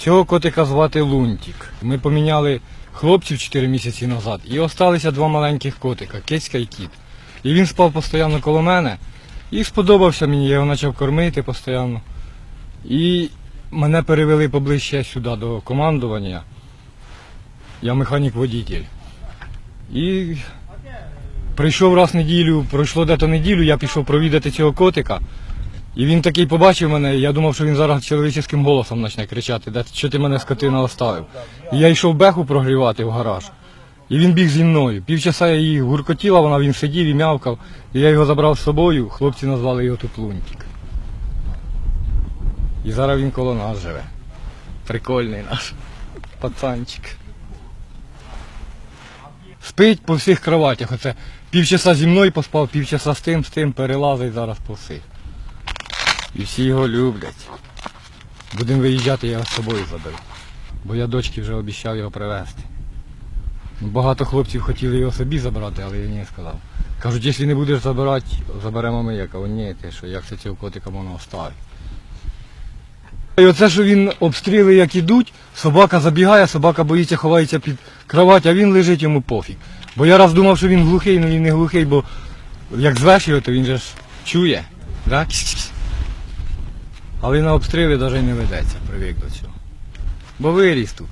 Цього котика звати Лунтик. Ми поміняли хлопців 4 місяці назад і осталися два маленьких котика, кицька і кіт. І він спав постійно коло мене. І сподобався мені, я його почав кормити постійно. І мене перевели поближче сюди до командування. Я механік-водитель. І прийшов раз неділю, пройшло дето неділю, я пішов провідати цього котика. І він такий побачив мене, і я думав, що він зараз чоловічським голосом почне кричати, де що ти мене скотина оставив. І я йшов беху прогрівати в гараж. І він біг зі мною. Півчаса я її гуркотіла, вона він сидів і м'явкав. І я його забрав з собою, хлопці назвали його тут Лунтик. І зараз він коло нас живе. Прикольний наш пацанчик. Спить по всіх кроватях. Оце півчаса зі мною поспав, півчаса з тим, з тим перелазить зараз по всіх. І всі його люблять. Будемо виїжджати, я його з собою заберу. Бо я дочці вже обіцяв його привезти. Ну, Багато хлопців хотіли його собі забрати, але я ні сказав. Кажуть, якщо не будеш забирати, заберемо ми. Я ні, ти що, як це цього котика можна оставити. І оце, що він обстріли як ідуть, собака забігає, собака боїться, ховається під кровать, а він лежить йому пофіг. Бо я раз думав, що він глухий, але він не глухий, бо як звеш його, то він же ж чує. Да? Але на обстріли навіть не ведеться, привик до цього. Бо виріс тут.